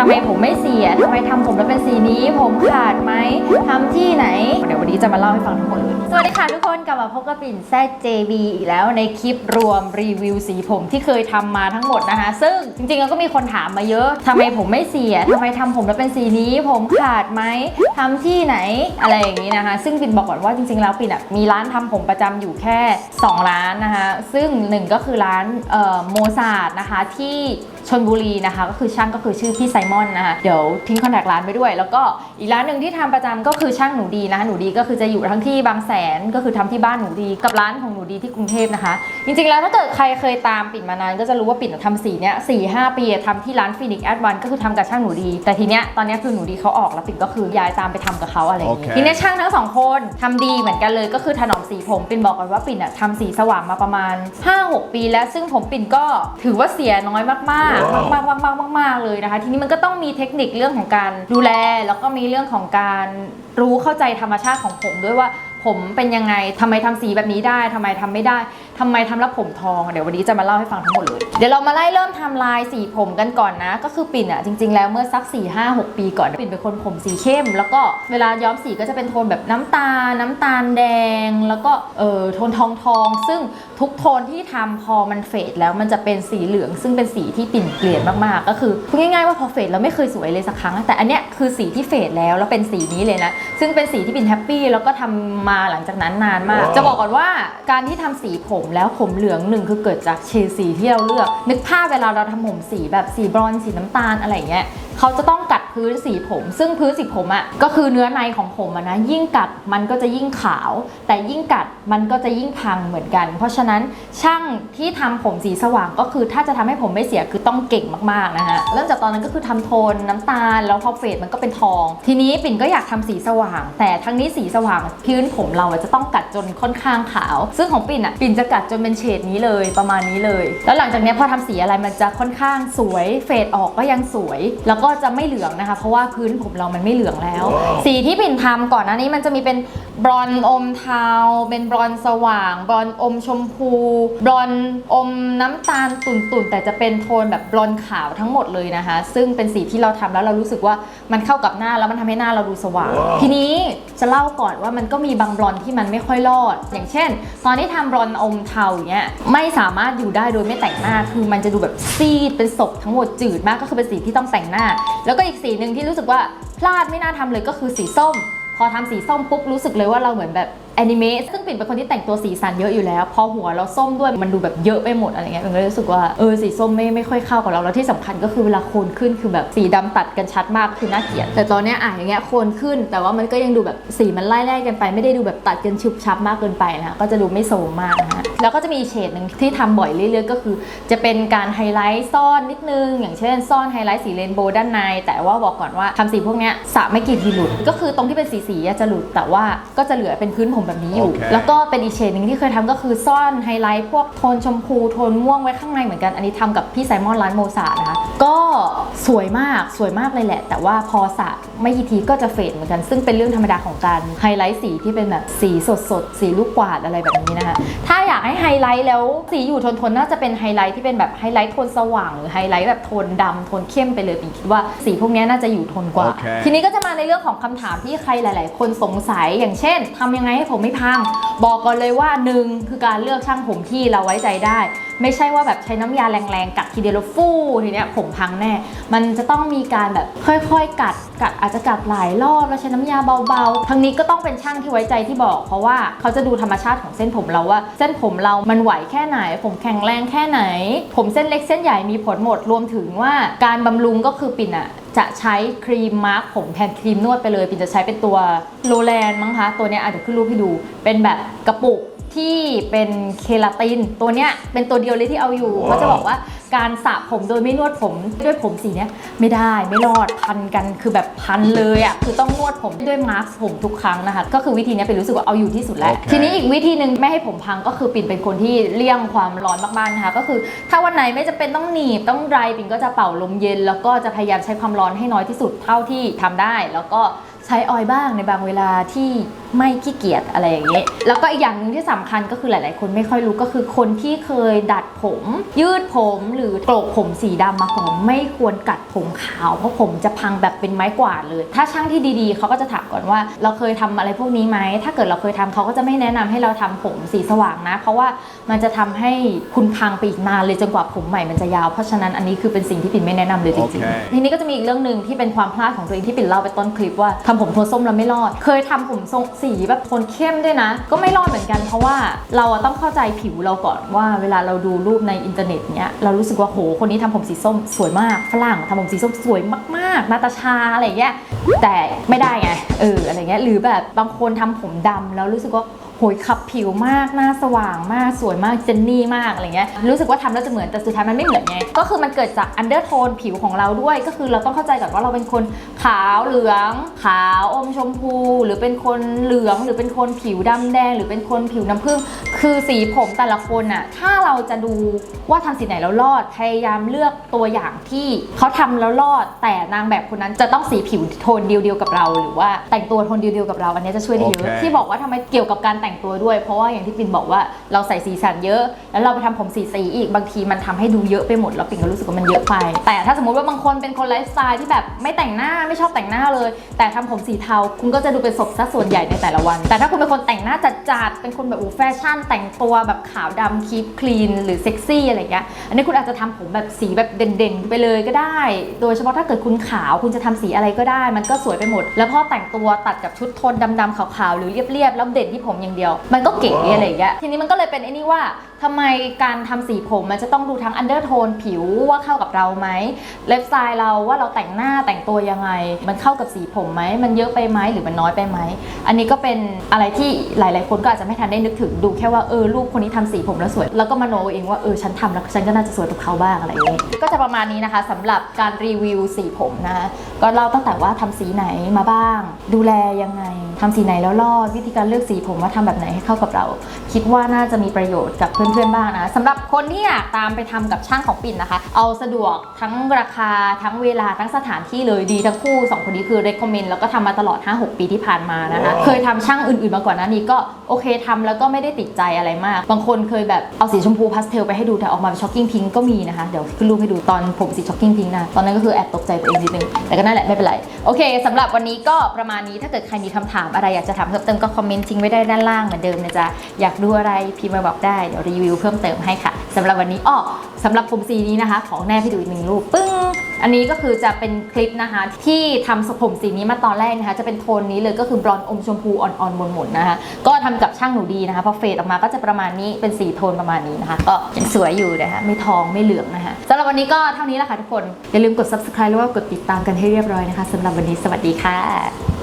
ทำไมผมไม่เสียทำไมทำผมแล้วเป็นสีนี้ ผมขาดไหมทำที่ไหน เดี๋ยววันนี้จะมาเล่าให้ฟังทั้งหมดเลย สวัสดีค่ะทุกคนกลับมาพบกับปิ่นแซด JB อีกแล้วในคลิปรวมรีวิวสีผมที่เคยทำมาทั้งหมดนะคะ ซึ่งจริงๆก็มีคนถามมาเยอะทำไมผมไม่เสียทำไมทำผมแล้วเป็นสีนี้ ผมขาดไหมทำที่ไหนอะไรอย่างนี้นะคะ ซึ่งปิ่นบอกก่อนว่าจริงๆแล้วปิ่นมีร้านทำผมประจำอยู่แค่ 2 ร้านนะคะ ซึ่งหนึ่งก็คือร้านโมซาดนะคะที่ ชนบุรีนะคะ ก็คือช่างก็คือชื่อพี่ไซมอนนะคะเดี๋ยวทิ้งคอนแทคร้านไปด้วย แล้วก็อีกร้านหนึ่งที่ทำประจำก็คือช่างหนูดีนะคะหนูดีก็คือจะอยู่ทั้งที่บางแสนก็คือทำที่บ้านหนูดีกับร้านของหนูดีที่กรุงเทพนะคะ จริงๆแล้วถ้าเกิดใครเคยตามปิ่นมานานก็จะรู้ว่าปิ่นทำสีเนี้ยสี่ห้าปีทำที่ร้านฟินิกแอดวันก็คือทำกับช่างหนูดี แต่ทีเนี้ยตอนเนี้ยคือหนูดีเขาออกแล้วปิ่นก็คือย้ายตามไปทำกับเขาอะไรอย่างงี้โอเคทีเนี้ยช่างทั้งสองคนทำดีเหมือนกันเลยก็คือถนอมสีผมปิ่นบอกก่อนว่าปิ่นอะทำสีสว่างมาประมาณ 5-6 ปี แล้วซึ่งผมปิ่นก็ถือว่าเสียน้อยมากๆมากๆมากๆมากๆมากๆเลยนะคะ ทีนี้มันก็ต้องมีเทคนิคเรื่องของการดูแล แล้วก็มีเรื่องของการรู้เข้าใจธรรมชาติของผมด้วยว่าผมเป็นยังไงทำไมทำสีแบบนี้ได้ทำไมทำไม่ได้ทำไมทำแล้วผมทอง เดี๋ยววันนี้จะมาเล่าให้ฟังทั้งหมดเลย เดี๋ยวเรามาไล่เริ่มทำลายสีผมกันก่อนนะ ก็คือปิ่นอะจริง ๆ แล้วเมื่อสัก 4 5 6 ปีก่อนปิ่นเป็นคนผมสีเข้ม แล้วก็เวลาย้อมสีก็จะเป็นโทนแบบน้ำตาลน้ำตาลแดง แล้วก็เออโทนทองทองๆซึ่ง ทุกโทนที่ทำพอมันเฟดแล้วมันจะเป็นสีเหลือง ซึ่งเป็นสีที่ปิ่นเกลียดมากๆ ก็คือพูดง่ายๆว่าพอเฟดแล้วไม่เคยสวยเลยสักครั้ง แต่อันเนี้ยคือสีที่เฟดแล้วแล้วเป็นสีนี้เลยนะ ซึ่งเป็นสีที่ปิ่นแฮปปี้แล้วก็ทำมาหลังจากนั้นนานมาก จะบอกก่อนว่าการที่ทำสีผมแล้วผมเหลืองหนึ่งคือเกิดจากเฉดสีที่เราเลือก นึกภาพเวลาเราทำผมสีแบบสีบรอนซ์สีน้ำตาลอะไรอย่างเงี้ยเขาจะต้องกัดพื้นสีผม ซึ่งพื้นสีผมอะ่ะก็คือเนื้อในของผมอะนะยิ่งกัดมันก็จะยิ่งขาว แต่ยิ่งกัดมันก็จะยิ่งพังเหมือนกัน เพราะฉะนั้นช่างที่ทำผมสีสว่างก็คือ ถ้าจะทำให้ผมไม่เสียคือต้องเก่งมากๆนะฮะเริ่มจากตอนนั้นก็คือทำโทนน้ำตาลแล้วพอเฟดมันก็เป็นทอง ทีนี้ปิ่นก็อยากทำสีสว่าง แต่ทั้งนี้สีสว่างพื้นผมเราอะจะต้องกัดจนค่อนข้างขาว ซึ่งของปิ่นอะปิ่นจะกัดจนเป็นเฉดนี้เลยประมาณนี้เลย แล้วหลังจากเนี้ยพอทำสีอะไรมันจะค่อนข้างสวยเฟดออกก็ยังสวย แล้วก็จะไม่เหลืองนะคะ เพราะว่าพื้นผมเรามันไม่เหลืองแล้ว สีที่ปิ่นทำก่อนหน้านี้มันจะมีเป็น บรอนซ์อมเทา เป็นบรอนซ์สว่าง บรอนซ์อมชมพู บรอนซ์อมน้ำตาลตุ่นๆ แต่จะเป็นโทนแบบบรอนซ์ขาวทั้งหมดเลยนะคะ ซึ่งเป็นสีที่เราทำแล้วเรารู้สึกว่ามันเข้ากับหน้าแล้วมันทำให้หน้าเราดูสว่าง ทีนี้จะเล่าก่อนว่ามันก็มีบางบรอนซ์ที่มันไม่ค่อยรอด อย่างเช่น ตอนที่ทำบรอนซ์อมเทาอย่างเงี้ยไม่สามารถอยู่ได้โดยไม่แต่งหน้า คือมันจะดูแบบซีดเป็นศพทั้งหมดจืดมากก็คือเป็นสีที่ต้องแต่งหน้า แล้วก็อีกสีหนึ่งที่รู้สึกว่าพลาดไม่น่าทำเลยก็คือสีส้ม พอทำสีส้มปุ๊บรู้สึกเลยว่าเราเหมือนแบบ แอนิเมะซึ่งปิ่นเป็นคนที่แต่งตัวสีสันเยอะอยู่แล้ว พอหัวเราส้มด้วยมันดูแบบเยอะไปหมดอะไรเงี้ยปิ่นก็รู้สึกว่าเออสีส้มไม่ไม่ค่อยเข้ากับเราแล้วที่สำคัญก็คือเวลาโคนขึ้นคือแบบสีดำตัดกันชัดมากคือน่าเกลียดแต่ตอนเนี้ยอะอย่างเงี้ยโคนขึ้น แต่ว่ามันก็ยังดูแบบสีมันไล่ไล่กันไป ไม่ได้ดูแบบตัดกันชุบชับมากเกินไปนะคะก็จะดูไม่โซมมากนะฮะแล้วก็จะมีเฉดหนึ่งที่ทำบ่อยเรื่อยๆก็คือ จะเป็นการไฮไลท์ซ่อนนิดนึง อย่างเช่น ซ่อนไฮไลท์สีเรนโบว์ด้านใน แต่ว่าบอกก่อนว่าทำสีพวกเนี้ยสระไม่กี่ทีหลุดก็คือตรงที่เป็นสีสีจะหลุดแต่ว่าก็จะเหลือเป็นพื้นผมแบบนี้อยู่โอเคแล้วก็เป็นอีกเฉดหนึ่งที่เคยทำก็คือซ่อนไฮไลท์พวกโทนชมพูโทนม่วงไว้ข้างในเหมือนกันอันนี้ทำกับพี่ไซมอนร้านโมซานะคะก็สวยมากสวยมากเลยแหละ แต่ว่าพอสระไม่กี่ทีก็จะเฟดเหมือนกัน ซึ่งเป็นเรื่องธรรมดาของการไฮไลท์สีที่เป็นแบบสีสดๆสีลูกกวาดอะไรแบบนี้นะคะถ้าอยากให้ไฮไลท์แล้วสีอยู่ทนๆน่าจะเป็นไฮไลท์ที่เป็นแบบไฮไลท์โทนสว่างหรือไฮไลท์แบบโทนดำโทนเข้มไปเลยปิงคิดว่าสีพวกนี้น่าจะอยู่ทนกว่า โอเค ทีนี้ก็จะมาในเรื่องของคำถามที่ใครหลาย ๆ คนสงสัยอย่างเช่นทำยังไงให้ผมไม่พัง บอกก่อนเลยว่าหนึ่งคือการเลือกช่างผมที่เราไว้ใจได้ ไม่ใช่ว่าแบบใช้น้ำยาแรงๆ กัดทีเดียวแล้วฟู่ทีเนี้ยผมพังแน่ มันจะต้องมีการแบบค่อยๆ กัดกัดอาจจะกัดหลายรอบแล้วใช้น้ำยาเบาๆ ทั้งนี้ก็ต้องเป็นช่างที่ไว้ใจที่บอก เพราะว่าเขาจะดูธรรมชาติของเส้นผมเราว่า เส้นผมเรามันไหวแค่ไหน ผมแข็งแรงแค่ไหน ผมเส้นเล็กเส้นใหญ่มีผลหมดรวมถึงว่าการบำรุงก็คือปิ่นอะจะใช้ครีมมาร์กผมแทนครีมนวดไปเลยปิ่นจะใช้เป็นตัวโรแลนมั้งคะ ตัวเนี้ยอาจจะขึ้นรูปให้ดู เป็นแบบกระปุกที่เป็นเคลาติน ตัวเนี้ยเป็นตัวเดียวเลยที่เอาอยู่ เขาจะบอกว่า การสระผมโดยไม่นวดผมด้วยผมสีเนี้ยไม่ได้ไม่รอดพันกันคือแบบพันเลยอะคือต้องนวดผมด้วยมาร์คผมทุกครั้งนะคะก็คือวิธีเนี้ยเป็นรู้สึกว่าเอาอยู่ที่สุดแล้วโอเคทีนี้อีกวิธีหนึ่งไม่ให้ผมพังก็คือปิ่นเป็นคนที่เลี่ยงความร้อนมากๆนะคะก็คือถ้าวันไหนไม่จะเป็นต้องหนีบต้องไรปิ่นก็จะเป่าลมเย็น แล้วก็จะพยายามใช้ความร้อนให้น้อยที่สุดเท่าที่ทำได้ แล้วก็ใช้ออยล์บ้างในบางเวลาที่ไม่ขี้เกียจอะไรอย่างเงี้ยแล้วก็อีกอย่างหนึ่งที่สำคัญก็คือหลาย ๆ คนไม่ค่อยรู้ก็คือคนที่เคยดัดผม ยืดผมหรือโกรกผมสีดำมาก่อนไม่ควรกัดผมขาว เพราะผมจะพังแบบเป็นไม้กวาดเลย ถ้าช่างที่ดี ๆ เขาก็จะถามก่อนว่า เราเคยทำอะไรพวกนี้ไหมถ้าเกิดเราเคยทำเขาก็จะไม่แนะนำให้เราทำผมสีสว่างนะ เพราะว่ามันจะทำให้คุณพังไปอีกนานเลยจนกว่าผมใหม่มันจะยาวเพราะฉะนั้นอันนี้คือเป็นสิ่งที่ปิ่นไม่แนะนำเลยจริงโอเคๆทีนี้ก็จะมีอีกเรื่องหนึ่งที่เป็นความพลาดของตัวเองที่ปิ่นเล่าไปต้นคลิปว่าทำผมโทนส้มแล้วไม่รอด เคยทำผมทรงสีแบบโทนเข้มด้วยนะ ก็ไม่รอดเหมือนกันเพราะว่าเราอะต้องเข้าใจผิวเราก่อนว่าเวลาเราดูรูปในอินเทอร์เน็ตเนี้ยเรารู้สึกว่าโหคนนี้ทำผมสีส้มสวยมากฝรั่งทำผมสีส้มสวยมากๆนาตาชาอะไรเงี้ยแต่ไม่ได้ไงเอออะไรเงี้ยหรือแบบบางคนทำผมดำแล้วรู้สึกว่าโห ยขับผิวมากหน้าสว่างมากสวยมากเจนนี่มากอะไรเงี้ยรู้สึกว่าทำแล้วจะเหมือนแต่สุดท้ายมันไม่เหมือนไงก็คือมันเกิดจากอันเดอร์โทนผิวของเราด้วย ก็คือเราต้องเข้าใจก่อนว่าเราเป็นคนขาวเหลือง ขาวอมชมพู หรือเป็นคนเหลือง หรือเป็นคนผิวดำแดง หรือเป็นคนผิวน้ำผึ้งคือสีผมแต่ละคนน่ะถ้าเราจะดูว่าทำสีไหนแล้วรอดพยายามเลือกตัวอย่างที่เขาทำแล้วรอด แต่นางแบบคนนั้นจะต้องสีผิวโทนเดียวๆกับเรา หรือว่าแต่งตัวโทนเดียวๆกับเราอันนี้จะช่วยได้เยอะโอเคที่บอกว่าทำไมเกี่ยวกับการแต่งตัวด้วย เพราะว่าอย่างที่ปิ่นบอกว่าเราใส่สีสันเยอะ แล้วเราไปทำผมสีสีอีกบางทีมันทำให้ดูเยอะไปหมดแล้วปิ่นก็รู้สึกว่ามันเยอะไป แต่ถ้าสมมติว่าบางคนเป็นคนไลฟ์สไตล์ที่แบบไม่แต่งหน้าไม่ชอบแต่งหน้าเลย แต่ทำผมสีเทาคุณก็จะดูเป็นศพซะส่วนใหญ่ในแต่ละวัน แต่ถ้าคุณเป็นคนแต่งหน้าจัดๆเป็นคนแบบอู้แฟชั่น แต่งตัวแบบขาวดำคีปคลีนหรือเซ็กซี่อะไรเงี้ยอันนี้คุณอาจจะทำผมแบบสีแบบเด่นๆ ไปเลยก็ได้ โดยเฉพาะถ้าเกิดคุณขาวคุณจะทำสีอะไรก็ได้ มันก็สวยไปหมด แล้วพอแต่งตัวตัดกับชุดโทนดำๆขาวๆหรือเรียบๆแล้วเด่นที่ผมอย่างเดียว มันก็เก๋อะไรอย่างเงี้ยทีนี้มันก็เลยเป็นไอ้นี่ว่าทำไมการทำสีผมมันจะต้องดูทั้งอันเดอร์โทนผิวว่าเข้ากับเราไหมเล็บสไตล์เราว่าเราแต่งหน้าแต่งตัวยังไง มันเข้ากับสีผมไหม มันเยอะไปไหมหรือมันน้อยไปไหม อันนี้ก็เป็นอะไรที่หลาย ๆ คนก็อาจจะไม่ทันได้นึกถึงดูแค่ว่าเออรูปคนนี้ทำสีผมแล้วสวย แล้วก็มาโนเองว่าเออฉันทำแล้วฉันก็น่าจะสวยกับเขาบ้างอะไรอย่างนี้ก็จะประมาณนี้นะคะสำหรับการรีวิวสีผมนะคะก็เล่าตั้งแต่ว่าทำสีไหนมาบ้าง ดูแลยังไงทำสีไหนแล้วรอดวิธีการเลือกสีผมว่าทำแบบไหนให้เข้ากับเรา คิดว่าน่าจะมีประโยชน์กับเพื่อนๆบ้างนะสำหรับคนที่อยากตามไปทำกับช่างของปิ่นนะคะ เอาสะดวกทั้งราคาทั้งเวลาทั้งสถานที่เลยดีทั้งคู่สองคนนี้คือ recommend แล้วก็ทำมาตลอด 5-6 ปีที่ผ่านมานะคะ เคยทำช่างอื่นๆมาก่อนหน้านี้ก็โอเคทำแล้วก็ไม่ได้ติดใจอะไรมาก บางคนเคยแบบเอาสีชมพูพาสเทลไปให้ดูแต่ออกมาเป็นช็อกกิ้งพิงก็มีนะคะ เดี๋ยวขึ้นรูปให้ดูตอนผมสีช็อกกิ้งพิงนะ ตอนนั้นก็คือแอบตกใจตัวเองนิดนึง แต่ก็นั่นแหละไม่เป็นไร โอเคสำหรับวันนี้ก็ประมาณนี้ถ้าเกิดใครมีคำถามอะไรอยากจะถามเพิ่มเติมก็คอมเมนต์ทิ้งไว้ได้ด้านล่างเหมือนเดิมนะจ๊ะอยากดูอะไรพิมพ์มาบอกได้เดี๋ยวรีีวิวเพิ่มเติมให้ค่ะสำหรับวันนี้อ้อสำหรับผมสีนี้นะคะ ของแน่ให้ดูอีกหนึ่งรูปปึ้งอันนี้ก็คือจะเป็นคลิปนะคะที่ทำผมสีนี้มาตอนแรกนะคะ จะเป็นโทนนี้เลยก็คือบลอนด์อมชมพูอ่อนๆหมนๆนะคะ ก็ทำกับช่างหนูดีนะคะพอเฟดออกมาก็จะประมาณนี้เป็นสีโทนประมาณนี้นะคะ ก็ยังสวยอยู่นะคะไม่ทองไม่เหลืองนะคะสำหรับวันนี้ก็เท่านี้แหละค่ะทุกคน อย่าลืมกด subscribe แล้วก็กดติดตามกันให้เรียบร้อยนะคะสำหรับวันนี้สวัสดีค่ะ